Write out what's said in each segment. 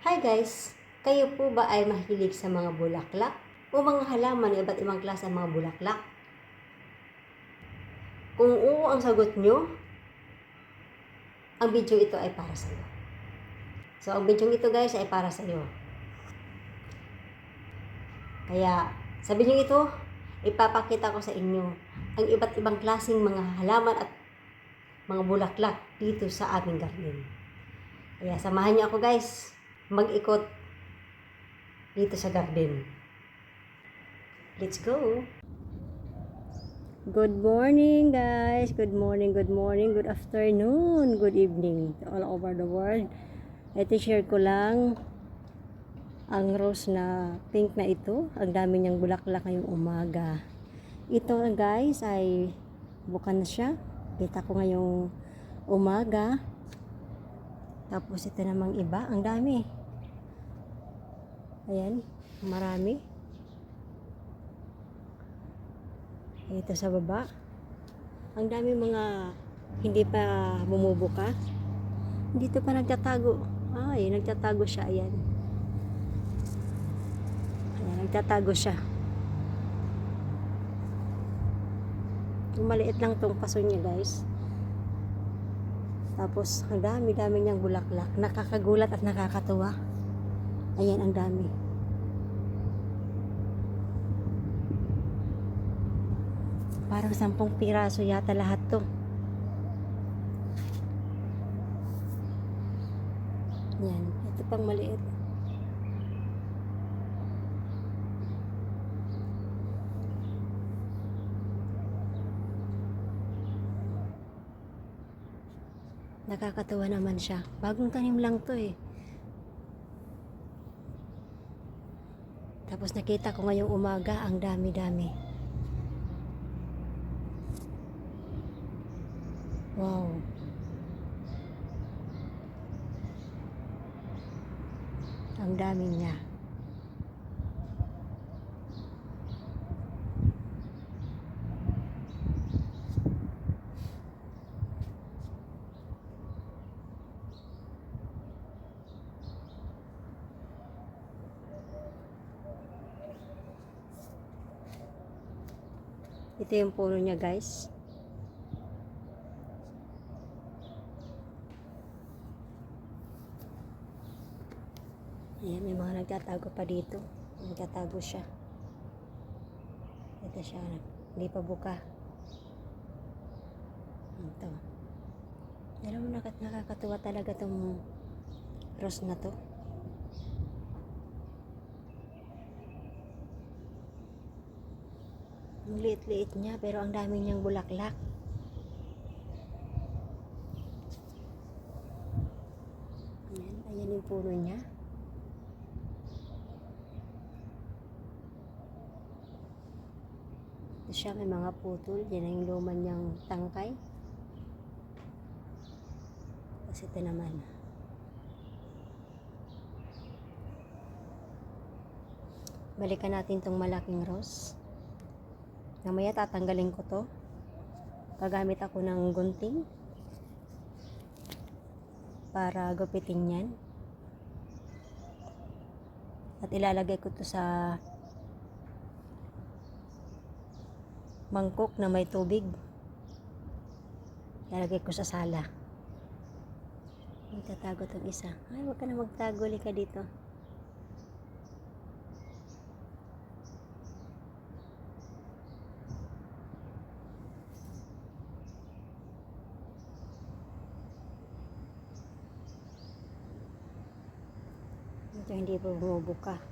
Hi guys! Kayo po ba ay mahilig sa mga bulaklak? O mga halaman ng iba't ibang klase ng mga bulaklak? Kung oo ang sagot nyo, ang video ito ay para sa iyo. So, ang video ito guys ay para sa iyo. Kaya, sa video ito, ipapakita ko sa inyo ang iba't ibang klaseng mga halaman at mga bulaklak dito sa aming garden. Kaya samahan niyo ako guys, mag-ikot dito sa garden. Let's go! Good morning guys! Good morning, good morning, good afternoon, good evening to all over the world. Ito share ko lang ang rose na pink na ito. Ang dami niyang bulaklak ngayong umaga. Ito guys ay bukan na siya. Kita ko ngayong umaga. Tapos ito namang iba. Ang dami. Ayan. Marami. Ito sa baba. Ang dami mga hindi pa bumubuka. Dito pa nagtatago. Ay, nagtatago siya. Ayan. Ayan, nagtatago siya. Maliit lang tong paso niya, guys. Tapos, ang dami-dami niyang bulaklak. Nakakagulat at nakakatuwa. Ayan, ang dami. Parang sampung piraso yata lahat to. Yan. Ito pang maliit. Nakakatuwa naman siya. Bagong tanim lang to eh. Tapos nakita ko ngayong umaga, ang dami-dami. Wow. Ang dami niya. Ito yung puno niya guys. Ayan, may mga nagtatago pa dito. Nagtatago siya. Ito siya. Hindi pa buka. Ito. Alam mo, nakat nakakatuwa talaga tong rose na to. Ang liit-liit niya, pero ang dami niyang bulaklak. Ayan, ayan yung puno niya. Ito siya, may mga putol. Yan ang luman niyang tangkay. Tapos ito naman. Balikan natin tong malaking rose. Namaya tatanggalin ko to. Gagamit ako ng gunting para gupitin yan. At ilalagay ko to sa mangkok na may tubig. Ilalagay ko sa sala. Magtatago tong isa. Ay, huwag ka na magtago. Lika dito. Ito hindi pa bumubuka.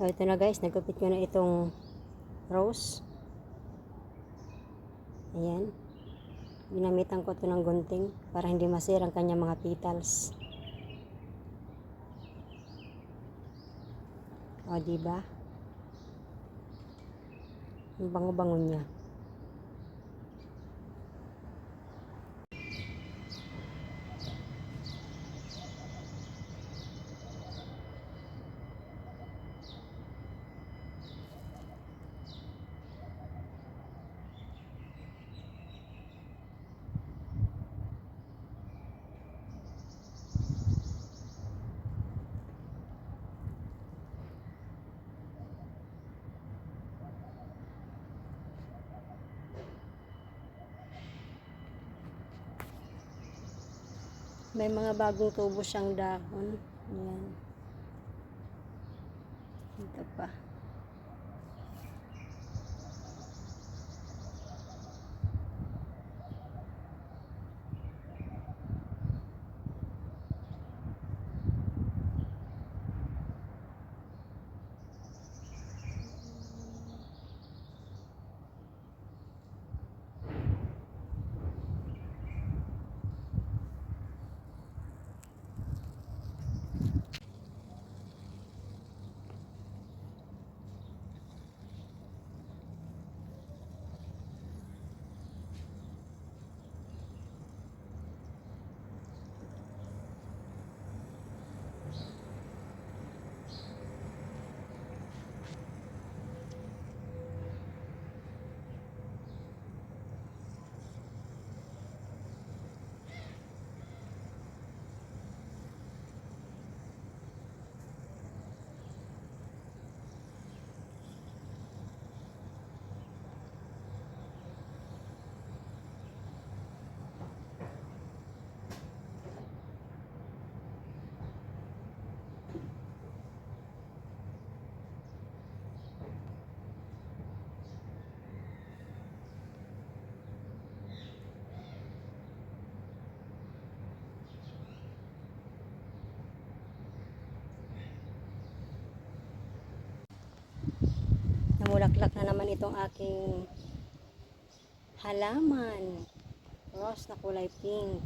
So, ito na guys, nagupit ko na itong rose. Ayan. Ginamitan ko ito ng gunting para hindi masira ang kanyang mga petals. O, diba? Ang bango-bango niya. May mga bagong tubo siyang dahon. Ayan. Ito pa. Namulaklak na naman itong aking halaman. Rose na kulay pink.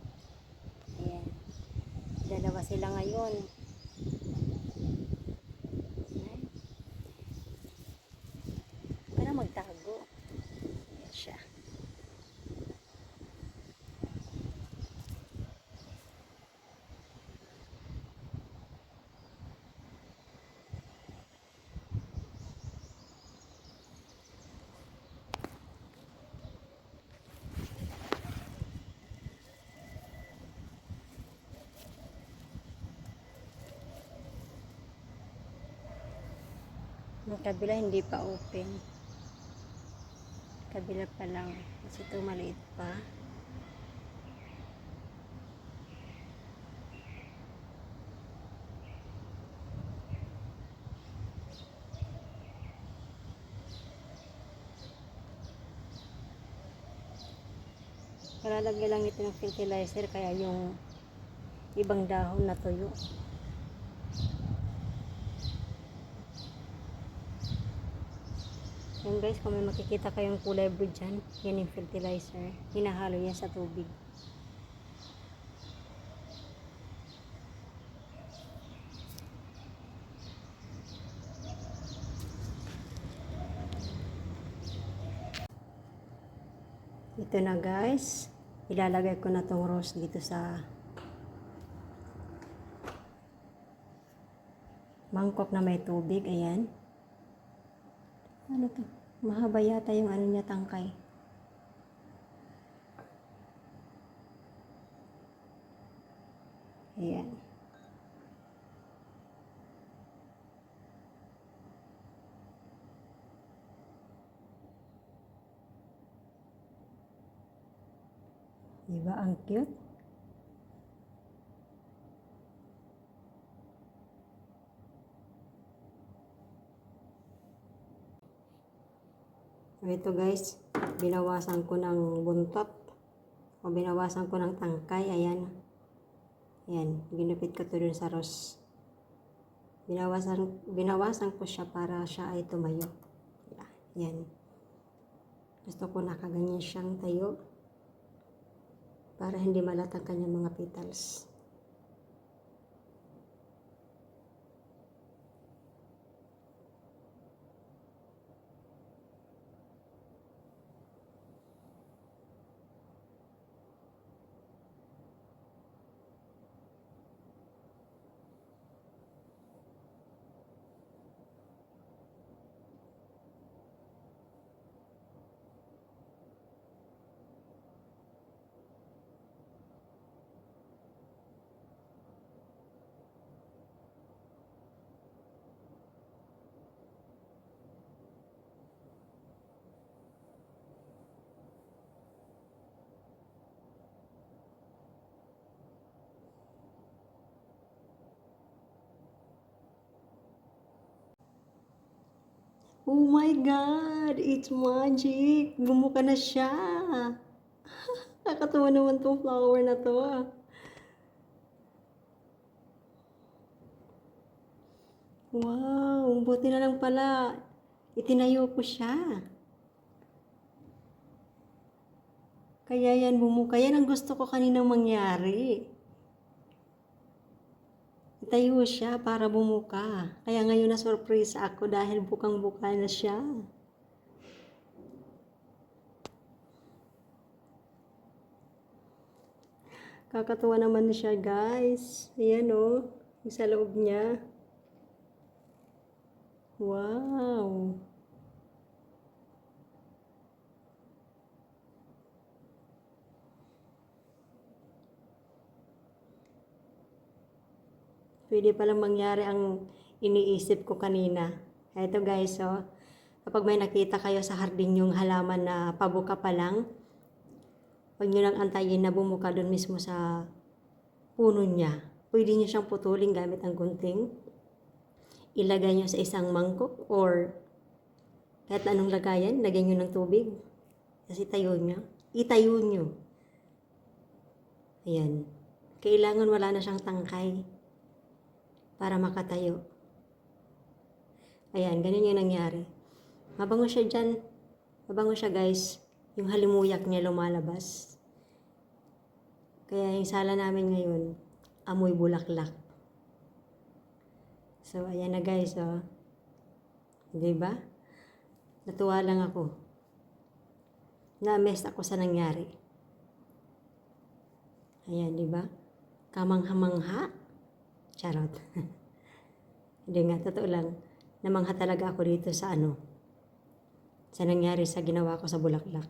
Ayan. Dalawa sila ngayon. Ayan. Huwag ka na magtago. Ayan siya. Yung kabila hindi pa open. Kabila pa lang. Kasi ito maliit pa. Kalalagay lang ito ng fertilizer kaya yung ibang dahon na Yan guys, kung may makikita kayong kulay blue dyan, yan yung fertilizer. Hinahalo yan sa tubig. Ito na guys. Ilalagay ko na tong rose dito sa mangkok na may tubig. Ayan. Ano to? Mahaba yata yung ano niya tangkay. Ayan. Diba ang cute? So, ito guys, binawasan ko ng buntot o binawasan ko ng tangkay. Ayan. Ayan, ginupit ko to dun sa rose. Binawasan, binawasan ko siya para siya ay tumayo. Yeah, yan. Gusto ko nakaganyan siyang tayo para hindi malat ang kanyang mga petals. Oh my God! It's magic! Bumuka na siya! Nakakatawa naman tong flower na to. ah. Wow! Buti na lang pala. Itinayo ko siya. Kaya yan bumuka. Yan ang gusto ko kaninang mangyari. Itayo siya para bumuka. Kaya ngayon na surprise ako dahil bukang-buka na siya. Kakatuwa naman siya guys. Ayan. Oh, yung sa loob niya. Wow. Pwede palang mangyari ang iniisip ko kanina. Ito guys, oh, kapag may nakita kayo sa hardin yung halaman na pabuka pa lang, huwag nyo lang antayin na bumuka doon mismo sa puno niya. Pwede nyo siyang putulin gamit ang gunting. Ilagay nyo sa isang mangkok or kahit anong lagayan, lagyan nyo ng tubig. Kasi tayo nyo. Itayo nyo. Ayan. Kailangan wala na siyang tangkay para makatayo. Ayan, ganun yung nangyari. Mabango siya dyan. Mabango siya guys. Yung halimuyak niya lumalabas. Kaya yung sala namin ngayon, amoy bulaklak. So, ayan na guys, oh. Di ba? Natuwa lang ako. Na-mess ako sa nangyari. Ayan, di ba? Kamangha-mangha. Charot. Hindi nga, totoo lang. Namangha talaga ako dito sa ano. Sa nangyari sa ginawa ko sa bulaklak.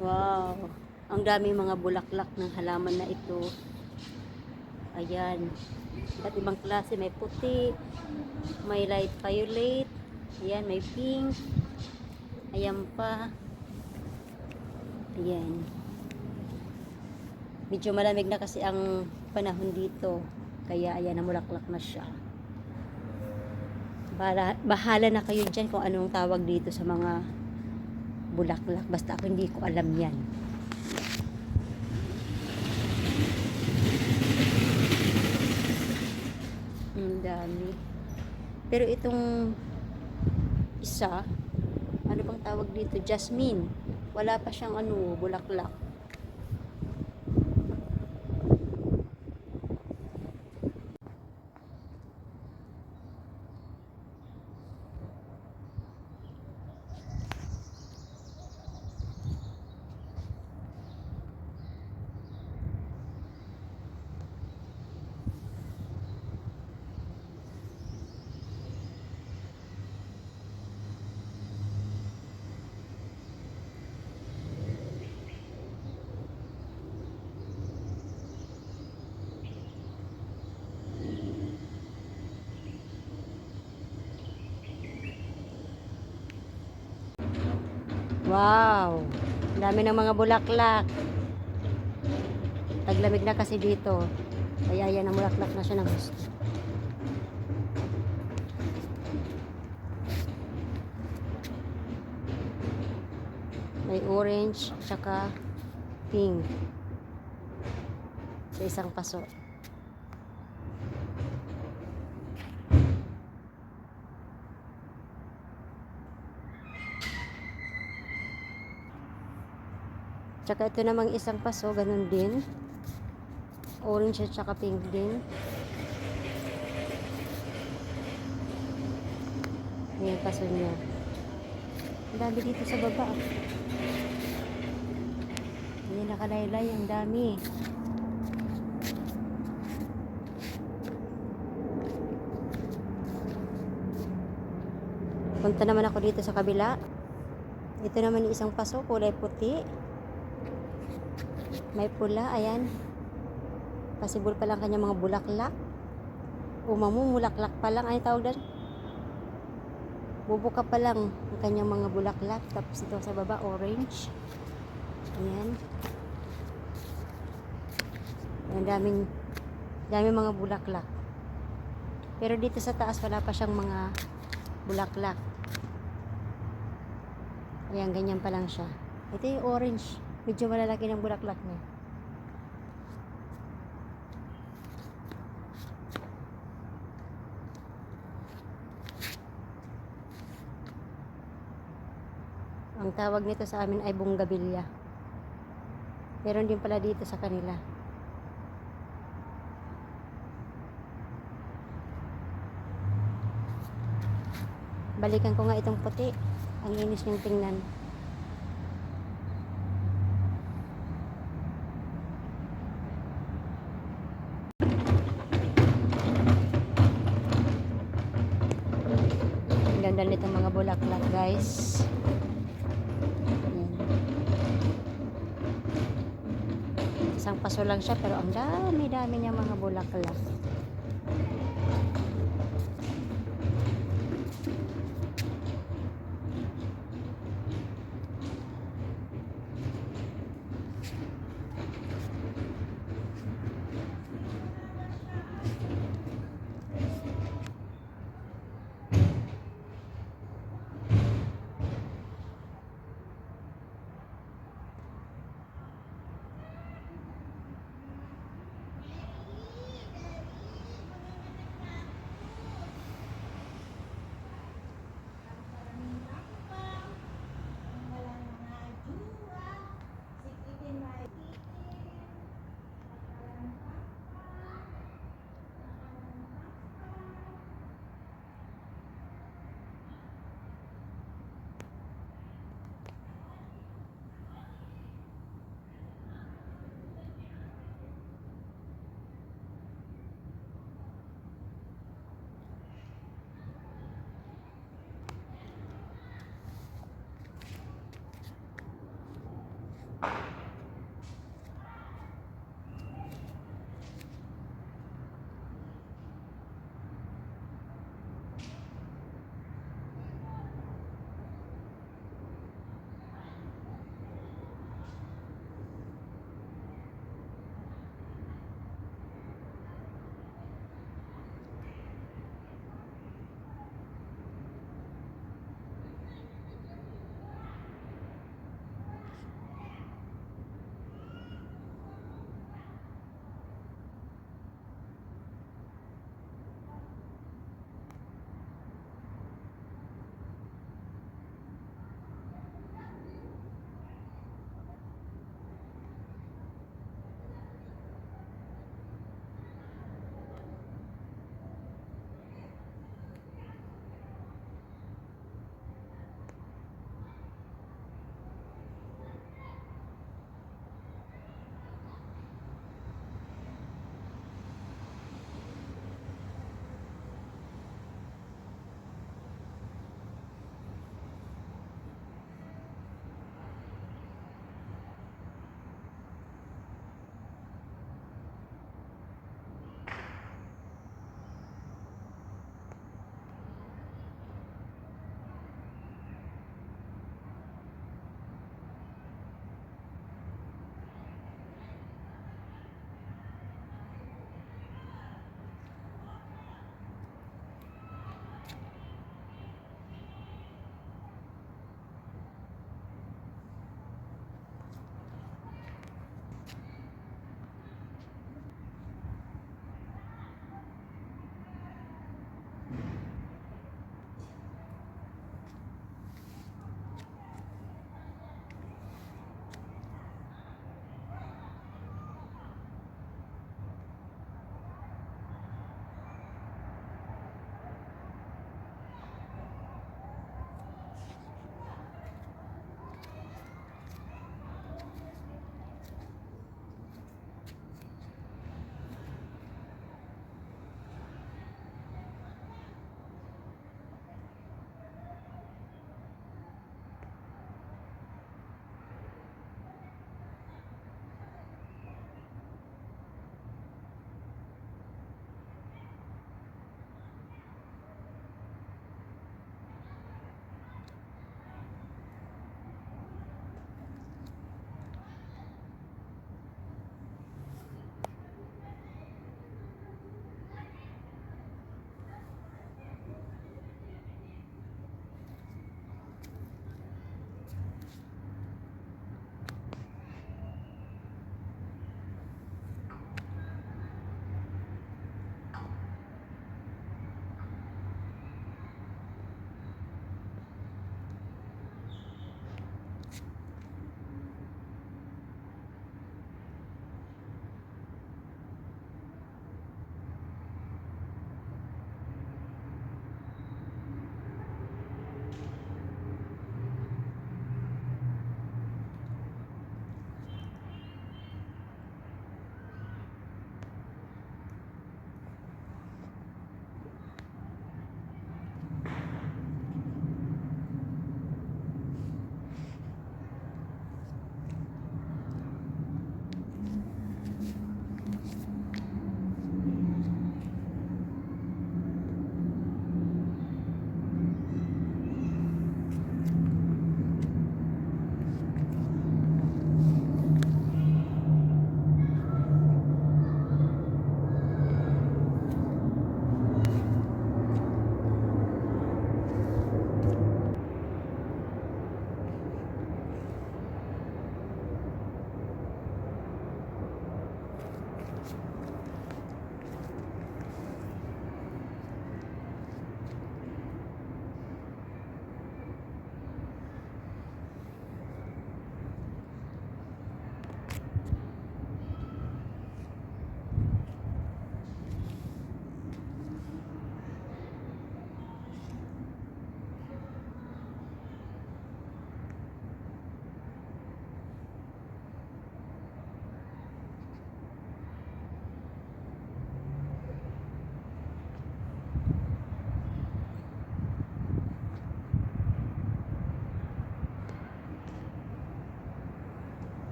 Wow. Ang dami mga bulaklak ng halaman na ito. Ayan. Iba't ibang klase. May puti, may light violet, ayan, may pink, ayan pa, Ayan. Medyo malamig na kasi ang panahon dito. Kaya ayan, namulaklak na siya. Bahala, bahala na kayo dyan kung anong tawag dito sa mga bulaklak. Basta ako hindi ko alam yan. Ang dami. Pero itong isa, ano bang tawag dito? Jasmine. Wala pa siyang ano, bulaklak. Wow! Dami ng mga bulaklak. Taglamig na kasi dito. Kaya yan ang bulaklak na siya ng gusto. May orange, tsaka pink. Sa isang paso. Tsaka ito namang isang paso, ganun din. Orange at tsaka pink din. Ayan, paso niya. Ang dami dito sa baba. Ayan, nakalaylay. Ang dami. Punta naman ako dito sa kabila. Ito naman isang paso, kulay puti. May pula, ayan. Possible pa lang kanya mga bulaklak. Umamumulaklak pa lang. Ay, tawag doon? Bubuka pa lang ang kanyang mga bulaklak. Tapos ito sa baba, orange. Ayan. Ayan, daming, daming mga bulaklak. Pero dito sa taas, wala pa siyang mga bulaklak. Ayan, ganyan pa lang siya. Ito yung orange. Medyo malalaki ng bulaklak niya. Ang tawag nito sa amin ay bunggabilya. Meron din pala dito sa kanila. Balikan ko nga itong puti. Ang inis niyang tingnan. Lang siya pero ang dami-dami niya mga bulaklak.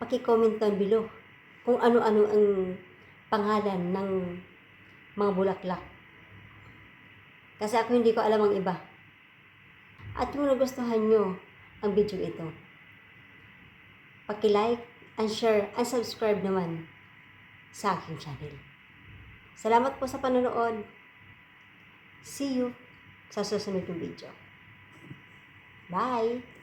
Paki-comment down below kung ano-ano ang pangalan ng mga bulaklak. Kasi ako hindi ko alam ang iba. At kung nagustuhan nyo ang video ito, paki-like and share and subscribe naman sa aking channel. Salamat po sa panonood. See you sa susunod ng video. Bye!